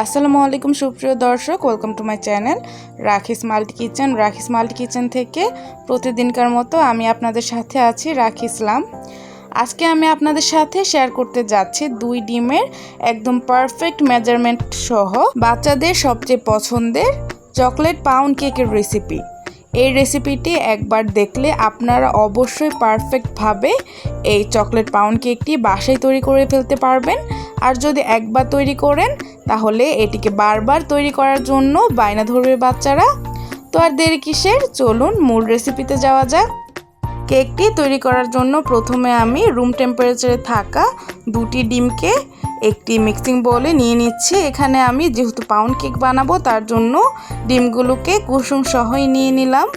আসসালামু আলাইকুম, সুপ্রিয় দর্শক welcome to my channel Rakhi's multi kitchen. Rakhi's multi kitchen থেকে প্রতিদিনকার মতো আমি আপনাদের সাথে আছি রাখি ইসলাম আজকে আমি আপনাদের সাথে শেয়ার করতে যাচ্ছি দুই ডিমের একদম পারফেক্ট মেজারমেন্ট সহ বাচ্চাদের সবচেয়ে পছন্দের চকলেট পাউন্ড কেকের রেসিপি এই রেসিপিটি একবার দেখলে আপনারা অবশ্যই পারফেক্টভাবে এই চকলেট পাউন্ড কেকটি বাসায় তৈরি করে ফেলতে পারবেন। আর যদি একবার তৈরি করেন, তাহলে এটিকে বারবার তৈরি করার জন্য বায়না ধরবে বাচ্চারা। তো আর দেরি কিসের? চলুন মূল রেসিপিতে যাওয়া যাক। কেকটি তৈরি করার জন্য প্রথমে আমি রুম টেম্পারেচারে থাকা দুটি ডিমকে একটি মিক্সিং বলে নিয়ে নিচ্ছি। এখানে আমি যেহেতু পাউন্ড কেক বানাবো, তার জন্য ডিমগুলোকে কুসুম সহই নিয়ে নিলাম।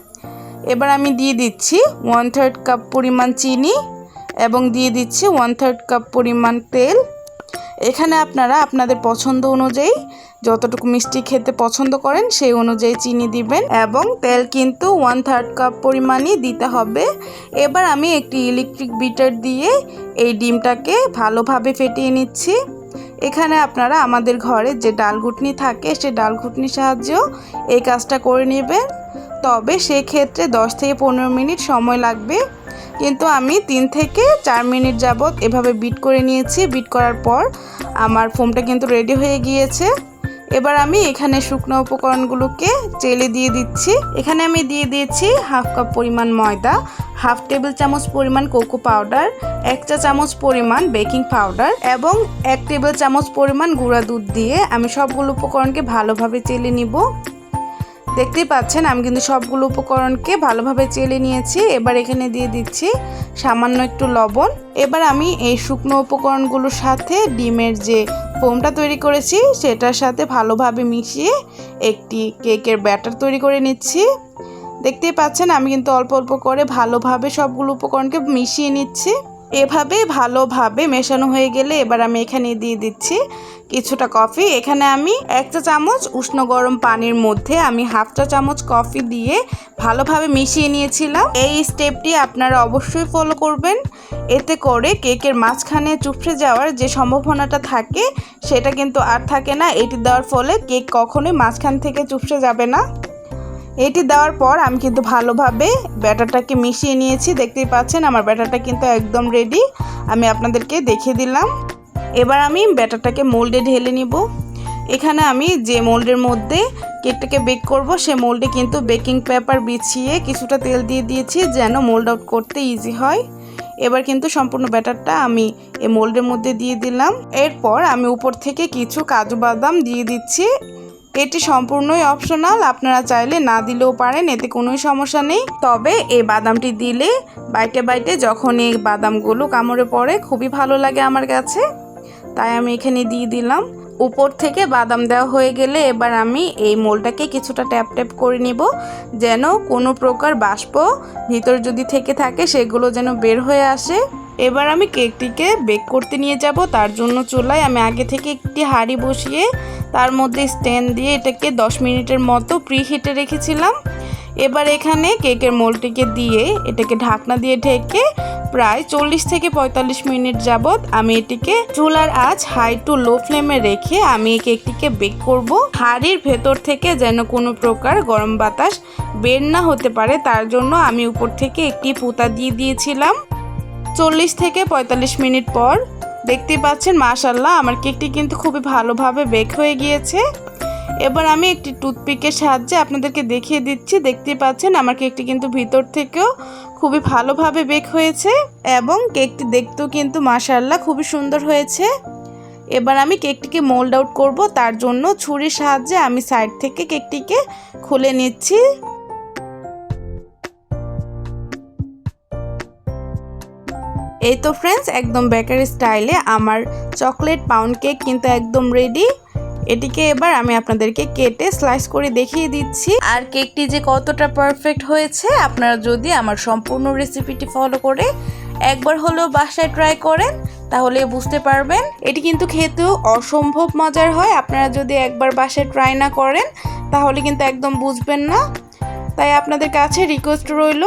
এবার আমি দিয়ে দিচ্ছি ওয়ান থার্ড কাপ পরিমাণ চিনি এবং দিয়ে দিচ্ছি ওয়ান থার্ড কাপ পরিমাণ তেল। এখানে আপনারা আপনাদের পছন্দ অনুযায়ী যতটুকু মিষ্টি খেতে পছন্দ করেন সেই অনুযায়ী চিনি দিবেন এবং তেল কিন্তু ওয়ান থার্ড কাপ পরিমাণই দিতে হবে। এবার আমি একটি ইলেকট্রিক বিটার দিয়ে এই ডিমটাকে ভালোভাবে ফেটিয়ে নিচ্ছি। এখানে আপনারা আমাদের ঘরে যে ডাল ঘুটনি থাকে সে ডাল ঘুটনির সাহায্যেও এই কাজটা করে নেবেন। তবে সেক্ষেত্রে দশ থেকে পনেরো মিনিট সময় লাগবে। কিন্তু আমি তিন থেকে চার মিনিট যাবৎ এভাবে বিট করে নিয়েছি। বিট করার পর আমার ফোমটা কিন্তু রেডি হয়ে গিয়েছে। এবার আমি এখানে শুকনো উপকরণগুলোকে চেলে দিয়ে দিচ্ছি। এখানে আমি দিয়ে দিয়েছি হাফ কাপ পরিমাণ ময়দা, হাফ টেবিল চামচ পরিমাণ কোকো পাউডার, এক চা চামচ পরিমাণ বেকিং পাউডার এবং এক টেবিল চামচ পরিমাণ গুঁড়া দুধ দিয়ে আমি সবগুলো উপকরণকে ভালোভাবে চেলে নিব। দেখতেই পাচ্ছেন, আমি কিন্তু সবগুলো উপকরণকে ভালোভাবে চেলে নিয়েছি। এবার এখানে দিয়ে দিচ্ছি সামান্য একটু লবণ। এবার আমি এই শুকনো উপকরণগুলোর সাথে ডিমের যে ফোমটা তৈরি করেছি, সেটার সাথে ভালোভাবে মিশিয়ে একটি কেকের ব্যাটার তৈরি করে নিচ্ছি। দেখতেই পাচ্ছেন, আমি কিন্তু অল্প অল্প করে ভালোভাবে সবগুলো উপকরণকে মিশিয়ে নিচ্ছি। এভাবে ভালোভাবে মেশানো হয়ে গেলে এবার আমি এখানে দিয়ে দিচ্ছি কিছুটা কফি। এখানে আমি এক চা চামচ উষ্ণ গরম পানির মধ্যে আমি হাফ চা চামচ কফি দিয়ে ভালোভাবে মিশিয়ে নিয়েছিলাম। এই স্টেপটি আপনারা অবশ্যই ফলো করবেন। এতে করে কেকের মাঝখানে চুপসে যাওয়ার যে সম্ভাবনাটা থাকে, সেটা কিন্তু আর থাকে না। এটি দেওয়ার ফলে কেক কখনোই মাঝখান থেকে চুপসে যাবে না। এটি দেওয়ার পর আমি কিন্তু ভালোভাবে ব্যাটারটাকে মিশিয়ে নিয়েছি। দেখতেই পাচ্ছেন, আমার ব্যাটারটা কিন্তু একদম রেডি আমি আপনাদেরকে দেখিয়ে দিলাম। এবার আমি ব্যাটারটাকে মোল্ডে ঢেলে নিব। এখানে আমি যে মোল্ডের মধ্যে কেকটাকে বেক করব, সে মোল্ডে কিন্তু বেকিং পেপার বিছিয়ে কিছুটা তেল দিয়ে দিয়েছি যেন মোল্ড আউট করতে ইজি হয়। এবার কিন্তু সম্পূর্ণ ব্যাটারটা আমি এই মোল্ডের মধ্যে দিয়ে দিলাম। এরপর আমি উপর থেকে কিছু কাজু বাদাম দিয়ে দিচ্ছি। এটি সম্পূর্ণই অপশনাল আপনারা চাইলে না দিলেও পারেন, এতে কোনো সমস্যা নেই। তবে এই বাদামটি দিলে বাইটে বাইটে যখন এই বাদামগুলো কামড়ে পড়ে, খুবই ভালো লাগে আমার কাছে। তাই আমি এখানে দিয়ে দিলাম। উপর থেকে বাদাম দেওয়া হয়ে গেলে এবার আমি এই মোলটাকে কিছুটা ট্যাপ ট্যাপ করে নিব, যেন কোনো প্রকার বাষ্প ভিতর যদি থেকে থাকে, সেগুলো যেন বের হয়ে আসে। এবার আমি কেকটিকে বেক করতে নিয়ে যাব। তার জন্য চুলায় আমি আগে থেকে একটি হাঁড়ি বসিয়ে তার মধ্যে স্ট্যান্ড দিয়ে এটাকে 10 মিনিটের মতো প্রি হিটে রেখেছিলাম। এবার এখানে কেকের মোলটিকে দিয়ে এটাকে ঢাকনা দিয়ে ঢেকে প্রায় চল্লিশ থেকে পঁয়তাল্লিশ মিনিট যাবৎ আমি এটিকে চুলার আঁচ হাই টু লো ফ্লেমে রেখে আমি এই কেকটিকে বেক করব। হাড়ির ভেতর থেকে যেন কোনো প্রকার গরম বাতাস বের না হতে পারে, তার জন্য আমি উপর থেকে একটি পুতা দিয়ে দিয়েছিলাম। চল্লিশ থেকে পঁয়তাল্লিশ মিনিট পর দেখতেই পাচ্ছেন মাশাল্লাহ আমার কেকটি কিন্তু খুবই ভালোভাবে বেক হয়ে গিয়েছে। এবার আমি একটি টুথপিকের সাহায্যে আপনাদেরকে দেখিয়ে দিচ্ছি। দেখতেই পাচ্ছেন, আমার কেকটি কিন্তু ভিতর থেকেও খুবই ভালোভাবে বেক হয়েছে এবং কেকটি দেখতেও কিন্তু মাশাল্লাহ খুবই সুন্দর হয়েছে। এবার আমি কেকটিকে মোল্ড আউট করব, তার জন্য ছুরির সাহায্যে আমি সাইড থেকে কেকটিকে খুলে নিচ্ছি। এই তো ফ্রেন্ডস একদম বেকারি স্টাইলে আমার চকলেট পাউন্ড কেক কিন্তু একদম রেডি এটিকে এবার আমি আপনাদেরকে কেটে স্লাইস করে দেখিয়ে দিচ্ছি। আর কেকটি যে কতটা পারফেক্ট হয়েছে, আপনারা যদি আমার সম্পূর্ণ রেসিপিটি ফলো করে একবার হলেও বাসায় ট্রাই করেন, তাহলে বুঝতে পারবেন। এটি কিন্তু খেতেও অসম্ভব মজার হয়। আপনারা যদি একবার বাসায় ট্রাই না করেন, তাহলে কিন্তু একদম বুঝবেন না। তাই আপনাদের কাছে রিকোয়েস্ট রইল,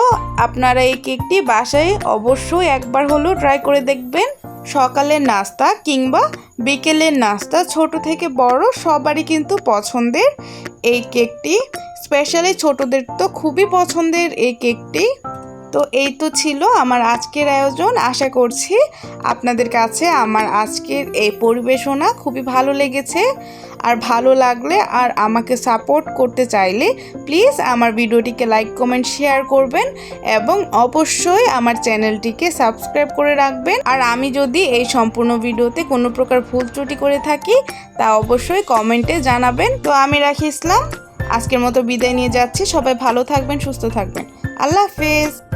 আপনারা এই কেকটি বাসায় অবশ্যই একবার হলেও ট্রাই করে দেখবেন। সকালের নাস্তা কিংবা বিকেলের নাস্তা, ছোট থেকে বড়, সবারই কিন্তু পছন্দের এই কেকটি। স্পেশালি ছোটদের তো খুবই পছন্দের এই কেকটি। তো এই তো ছিল আমার আজকের আয়োজন। আশা করছি আপনাদের কাছে আমার আজকের এই পরিবেশনা খুবই ভালো লেগেছে। আর ভালো লাগলে আর আমাকে সাপোর্ট করতে চাইলে প্লিজ আমার ভিডিওটিকে লাইক কমেন্ট শেয়ার করবেন এবং অবশ্যই আমার চ্যানেলটিকে সাবস্ক্রাইব করে রাখবেন। আর আমি যদি এই সম্পূর্ণ ভিডিওতে কোনো প্রকার ভুল ত্রুটি করে থাকি, তা অবশ্যই কমেন্টে জানাবেন। তো আমি রাখি ইসলাম। আজকের মতো বিদায় নিয়ে যাচ্ছি। সবাই ভালো থাকবেন, সুস্থ থাকবেন। আল্লাহ হাফেজ।